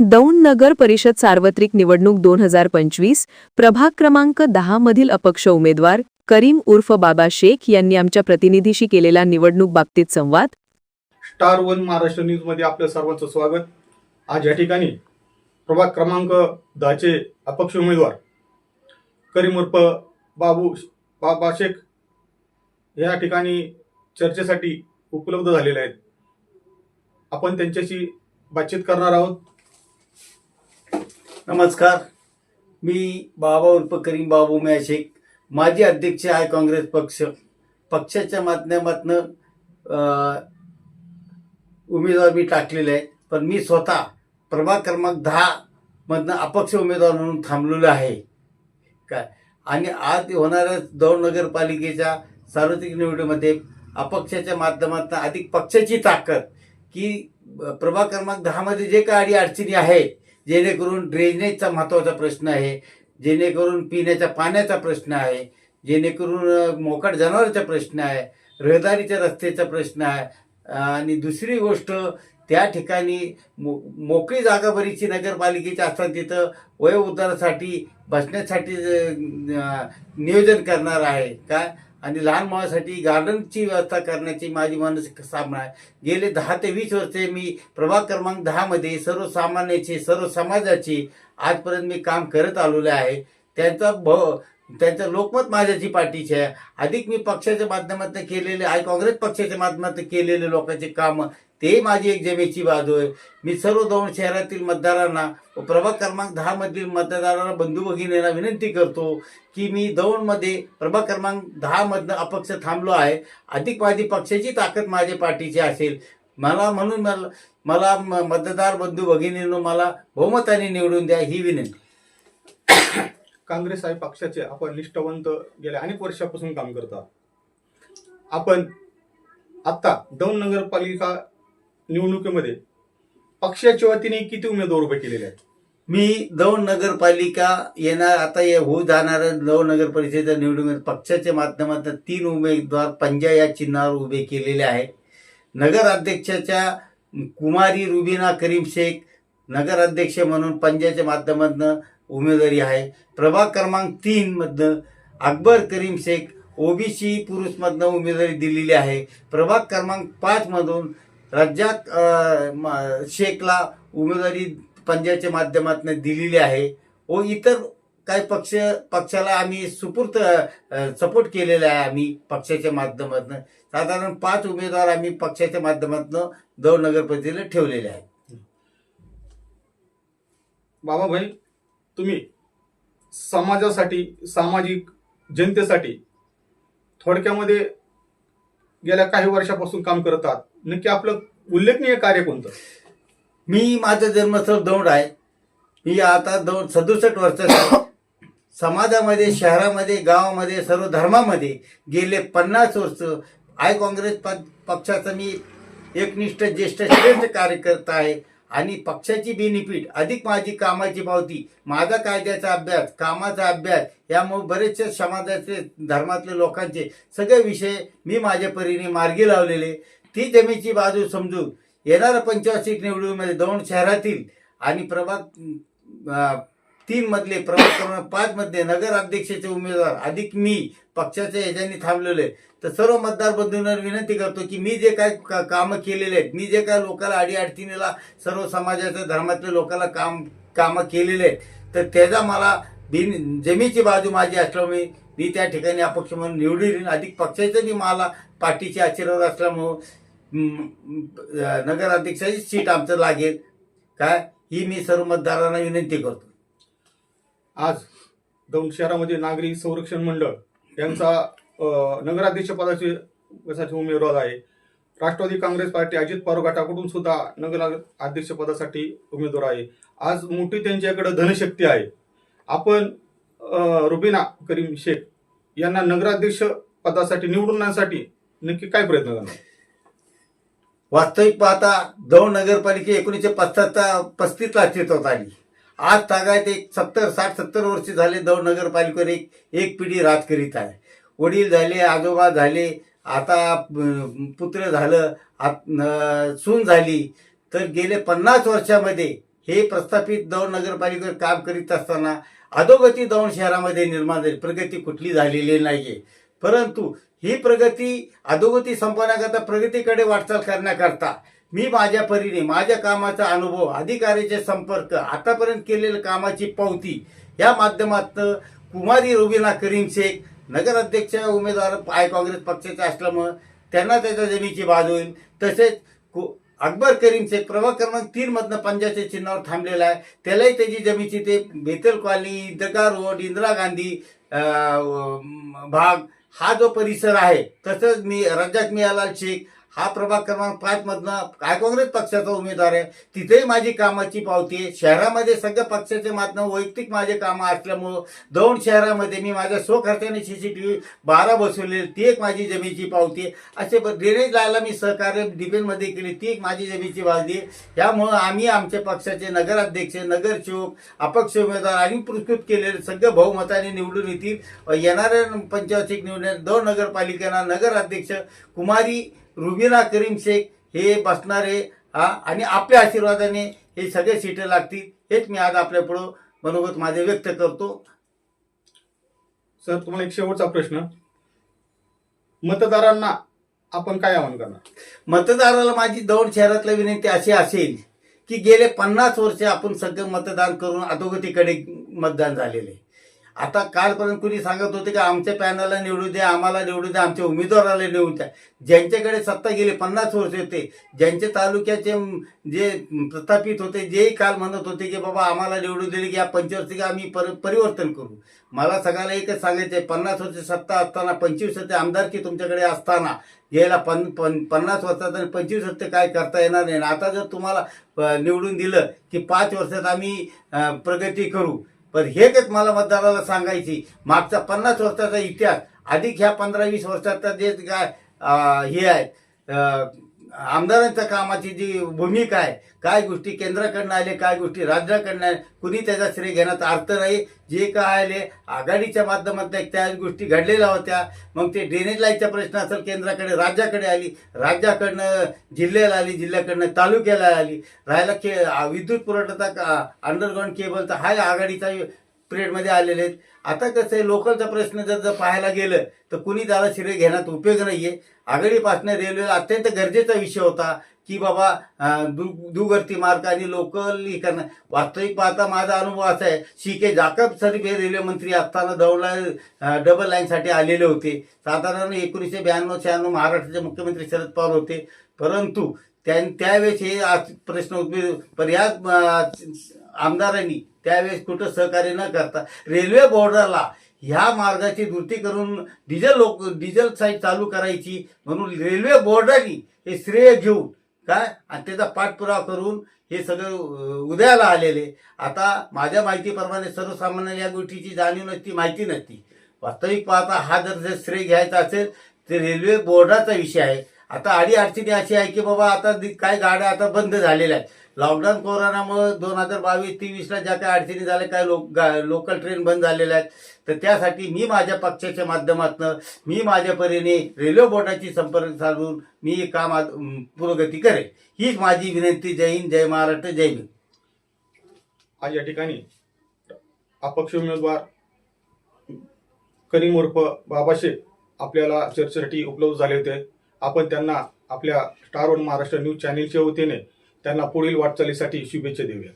दौंड नगर परिषद सार्वत्रिक निवडणूक दोन हजार पंचवीस प्रभाग क्रमांक दहा मधील अपक्ष उमेदवार करीम उर्फ बाबा शेख यांनी आमच्या प्रतिनिधीशी केलेला निवडणूक बाबतीत संवाद. स्टार वन महाराष्ट्र न्यूजमध्ये आपलं सर्वांचं स्वागत. आज या ठिकाणी प्रभाग क्रमांक दहाचे अपक्ष उमेदवार करीम उर्फ बाबू बाबा शेख या ठिकाणी चर्चेसाठी उपलब्ध झालेले आहेत. आपण त्यांच्याशी बातचीत करणार आहोत. नमस्कार. मी बाबा उर्फ करीम बाबू मिया शेख माजी अध्यक्ष आहे काँग्रेस पक्ष. पक्षाच्या माध्यमातनं उमेदवार मी टाकलेले आहे. पण मी स्वतः प्रभाग क्रमांक दहा मधनं अपक्ष उमेदवार म्हणून थांबलेलो आहे. काय? आणि आज होणाऱ्या दौंड नगरपालिकेच्या सार्वत्रिक निवडीमध्ये अपक्षाच्या माध्यमातून अधिक पक्षाची ताकद की प्रभा प्रभाग क्रमांक दहामध्ये जे काही अडी अडचणी आहेत जेणेकरून ड्रेनेजचा महत्त्वाचा प्रश्न आहे जेणेकरून पिण्याच्या पाण्याचा प्रश्न आहे जेणेकरून मोकाट जनावरांचा प्रश्न आहे रहदारीच्या रस्त्याचा प्रश्न आहे. आणि दुसरी गोष्ट त्या ठिकाणी मो मोकळी जागा बरीचशी नगरपालिकेची असतात. तिथं वयोउद्धारासाठी बसण्यासाठी नियोजन करणार आहे. का? आणि लहान मुलासाठी गार्डनची व्यवस्था करण्याची माझी मानसिक सामना आहे. गेले दहा ते वीस वर्षे मी प्रभाग क्रमांक दहामध्ये सर्वसामान्याची सर्व समाजाची आजपर्यंत मी काम करत आलेलो आहे. त्यांचा भ त्यांचं लोकमत माझ्याची पाठीची आहे. अधिक मी पक्षाच्या माध्यमातून केलेले आहे काँग्रेस पक्षाच्या माध्यमातून केलेले लोकांचे कामं ते माझी एक जमेची बाजू आहे. मी सर्व दोन शहरातील मतदारांना व प्रभाग क्रमांक दहामधील मतदारांना बंधू भगिनींना विनंती करतो की मी दौंडमध्ये प्रभाग क्रमांक दहामधनं अपक्ष थांबलो आहे. अधिक माझी पक्षाची ताकद माझ्या पाठीची असेल. मला म्हणून मला मला म- मतदार बंधू भगिनींनो मला बहुमताने निवडून द्या ही विनंती. काँग्रेस आहे पक्षाचे आपण निष्ठावंत गेल्या अनेक वर्षापासून काम करता आपण आत्ता दौंड नगरपालिका निवडणुकीमध्ये पक्षाच्या वतीने किती उमेदवार उभे केलेले आहेत? मी दौंड नगरपालिका येणार आता या होऊ जाणाऱ्या दौंड नगर परिषदेच्या निवडणुकीत पक्षाच्या माध्यमातून तीन उमेदवार पंजा या चिन्हावर उभे केलेले आहेत. नगराध्यक्षाच्या कुमारी रुबिना करीम शेख नगराध्यक्ष म्हणून पंजाच्या माध्यमातून उमेदवारी आहे. प्रभाग क्रमांक तीनमधनं अकबर करीम शेख ओबीसी पुरुषमधनं उमेदवारी दिलेली आहे. प्रभाग क्रमांक पाचमधून राज्यात रज्जाक शेखला उमेदवारी पंजाबच्या माध्यमातून दिलेली आहे. व इतर काही पक्ष पक्षाला आम्ही सुपूर्त सपोर्ट केलेला आहे आम्ही पक्षाच्या माध्यमातून. साधारण पाच उमेदवार आम्ही पक्षाच्या माध्यमातून दौड नगरपतीला ठेवलेले आहेत. बाबाभाई तुम्ही समाजासाठी सामाजिक जनतेसाठी थोडक्यामध्ये गेल्या काही वर्षापासून काम करत आहात. नक्की आपलं उल्लेखनीय कार्य कोणतं? मी माझं जन्मस्थळ दौंड आहे. मी आता दौंड सदुसष्ट वर्षाचा समाजामध्ये शहरामध्ये गावामध्ये सर्व धर्मामध्ये गेले पन्नास वर्ष आय काँग्रेस प- पक्षाचा मी एकनिष्ठ ज्येष्ठ श्रेष्ठ कार्यकर्ता आहे. आणि पक्षाची बेनिफिट अधिक माझी कामाची पावती माझा कायद्याचा अभ्यास कामाचा अभ्यास यामुळे बरेचसे समाजाचे धर्मातले लोकांचे सगळे विषय मी माझ्या परीने मार्गी लावलेले. ती जमेची बाजू समजून येणाऱ्या पंचवार्षिक निवडणुकीमध्ये दोन शहरातील आणि प्रभाग तीन मधले प्रभाग क्रमांक पाच मध्ये नगर अध्यक्षाचे उमेदवार अधिक मी पक्षाच्या ह्याच्याने थांबलेले तर सर्व मतदार बंधूंना विनंती करतो की मी जे काय का- कामं केलेले आहेत मी जे काय लोकांना अडीअडचणीला सर्व समाजाच्या धर्मातल्या लोकांना काम कामं केलेले आहेत तर त्याचा मला बिन जमीची बाजू माझी असल्यामुळे मी त्या ठिकाणी अपक्ष म्हणून निवडून अधिक पक्षाचं बी मला पाठीचे आशीर्वाद असल्यामुळं नगर अध्यक्षाची सीट आमचं लागेल. काय? ही मी सर्व मतदारांना विनंती करतो. आज दौंड शहरामध्ये नागरी संरक्षण मंडळ यांचा नगराध्यक्षपदाची नगराध्यक्ष पदाचे उमेदवार आहे. राष्ट्रवादी काँग्रेस पार्टी अजित पवार गटाकडून सुद्धा नगर अध्यक्ष पदासाठी उमेदवार आहे. आज मोठी त्यांच्याकडे धनशक्ती आहे. आपण रुबीना रुबिना करीम शेख यांना नगराध्यक्ष पदासाठी निवडून नक्की काय प्रयत्न करणार? वास्तविक पाहता दौंड नगरपालिके एकोणीसशे पस्तात पस्तीसला अस्तित्वात आली. आज तागायत एक सत्तर साठ सत्तर वर्ष झाले दौंड नगरपालिकेवर एक एक पिढी राज करीत आहे. वडील झाले आजोबा झाले आता पुत्र झालं आत- सून झाली तर गेले पन्नास वर्षामध्ये हे प्रस्थापित दौंड नगरपालिकेवर काम करीत असताना अधोगती दौंड शहरामध्ये निर्माण झाली. प्रगती कुठली झालेली नाहीये. परंतु ही प्रगती अधोगती संपवण्याकरता प्रगतीकडे वाटचाल करण्याकरता मी माझ्या परीने माझ्या कामाचा अनुभव अधिकाऱ्याचे संपर्क आतापर्यंत केलेल्या कामाची पावती या माध्यमात कुमारी रुबिना करीम शेख. नगराध्यक्ष उमेदवार आय काँग्रेस पक्षाचे असल्यामुळं त्यांना त्याच्या जमीची बाज होईल. तसेच कु- अकबर करीम शेख प्रभाग क्रमांक तीन मधनं पंजाच्या चिन्हावर थांबलेला आहे. त्यालाही त्याची जमीची ते बेतल कॉलनी इंदगा रोड इंदिरा गांधी भाग हा जो परिसर आहे तसंच मी रजाक मियालाल शेख हा प्रभाग क्रमांक पाच मधनं काय काँग्रेस पक्षाचा उमेदवार आहे? तिथेही माझी कामाची पावती आहे. शहरामध्ये सगळ्या पक्षाचे माध्यम वैयक्तिक माझे कामं असल्यामुळं दौंड शहरामध्ये मी माझ्या स्वखर्चाने व्ही बारा बसवलेली ती एक माझी जमीची पावती आहे. असे ड्रेनेज लायला मी सहकार्य डिपेंडमध्ये केली ती एक माझी जमीची पावती आहे. त्यामुळं आम्ही आमच्या पक्षाचे नगराध्यक्ष नगरसेवक अपक्ष उमेदवार आणि पुरस्कृत केलेले सगळे बहुमताने निवडून येतील. येणाऱ्या पंचवार्षिक निवडणुकीत दोन नगरपालिकांना नगराध्यक्ष कुमारी रुबिना करीम शेख हे बसणारे हा आणि आपल्या आशीर्वादाने हे सगळे सीटं लागतील हेच मी आज आपल्या पुढं मनोगत माझे व्यक्त करतो. सर तुम्हाला एक शेवटचा प्रश्न. मतदारांना आपण काय आवाहन करणार? मतदाराला माझी दौंड शहरातली विनंती अशी असेल की गेले पन्नास वर्ष आपण सगळं मतदान करून अधोगतीकडे मतदान झालेले आता कालपर्यंत कुणी सांगत होते की आमच्या पॅनलला निवडू द्या आम्हाला निवडू द्या आमच्या उमेदवाराला निवडू द्या. ज्यांच्याकडे सत्ता गेले पन्नास वर्ष होते ज्यांचे तालुक्याचे जे प्रस्थापित होते जेही काल म्हणत होते की बाबा आम्हाला निवडू दिली की या पंचवर्षी आम्ही पर परिवर्तन करू. मला सगळ्याला एकच सांगायचं आहे पन्नास वर्ष सत्ता असताना पंचवीस वर्ष आमदारकी तुमच्याकडे असताना गेला पन पन पन्नास वर्षात आणि पंचवीस वर्ष काय करता येणार नाही. आता जर तुम्हाला निवडून दिलं की पाच वर्षात आम्ही प्रगती करू पण हे एक मला मतदाराला सांगायची. मागचा पन्नास वर्षाचा इतिहास. अधिक ह्या पंधरा वीस वर्षाचा जे काय हे आहे आमदारांच्या कामाची जी भूमिका आहे काय गोष्टी केंद्राकडनं आले काय गोष्टी राज्याकडनं आले कुणी त्याचा श्रेय घेण्याचा अर्थ नाही. जे काय आले आघाडीच्या माध्यमातून त्या गोष्टी घडलेल्या होत्या. मग ते ड्रेनेज लाईनचा प्रश्न असेल केंद्राकडे राज्याकडे आली. राज्याकडनं जिल्ह्याला आली जिल्ह्याकडनं तालुक्याला आली. राहायला के विद्युत पुरवठ्याचा अंडरग्राऊंड केबलचा हा आघाडीचा पिरियडमध्ये आलेले आहेत. आता कसं आहे लोकलचा प्रश्न जर जर पाहायला गेलं तर कुणी त्याला श्रेय घेण्यात उपयोग नाही आहे आघाडीपासून रेल्वेला अत्यंत गरजेचा विषय होता की बाबा दु दुगर्ती मार्ग आणि लोकल हे करणं. वास्तविक पाहता माझा अनुभव असा आहे सी के जाकब सरीफ हे रेल्वे मंत्री असताना दौडला डबल लाईनसाठी आलेले होते. साधारण एकोणीसशे ब्याण्णव शहाण्णव महाराष्ट्राचे मुख्यमंत्री शरद पवार होते. परंतु त्या त्यावेळेस हे आज प्रश्न उद्भव पण आमदारांनी त्यावेळेस कुठं सहकार्य न करता रेल्वे बोर्डाला ह्या मार्गाची दुरुस्ती करून डिझेल लोक डिझेल साईट चालू करायची म्हणून रेल्वे बोर्डाने हे श्रेय घेऊन काय? आणि त्याचा पाठपुरावा करून हे सगळं उदयाला आलेले. आता माझ्या माहितीप्रमाणे सर्वसामान्य या गोष्टीची जाणीव नसती माहिती नसती. वास्तविक पाहता हा जर जर श्रेय घ्यायचा असेल तर रेल्वे बोर्डाचा विषय आहे. आता अडी अडचणी अशी आहे की बाबा आता काय गाड्या आता बंद झालेल्या आहेत. लॉकडाऊन कोरोनामुळे दोन हजार बावीस तेवीसला ज्या काही अडचणी झाल्या काय लोक गा- लोकल ट्रेन बंद झालेल्या आहेत. तर त्यासाठी मी माझ्या पक्षाच्या माध्यमातून मी माझ्या परीने रेल्वे बोर्डाची संपर्क साधून मी काम पुरोगती करेन. हीच माझी विनंती. जय हिंद जय महाराष्ट्र जय हिंद आज या ठिकाणी अपक्ष उमेदवार करीम उर्फ बाबाशेख आपल्याला चर्चेसाठी उपलब्ध झाले होते. आपण त्यांना आपल्या स्टार वन महाराष्ट्र न्यूज चॅनेलच्या वतीने त्यांना पुढील वाटचालीसाठी शुभेच्छा देऊया.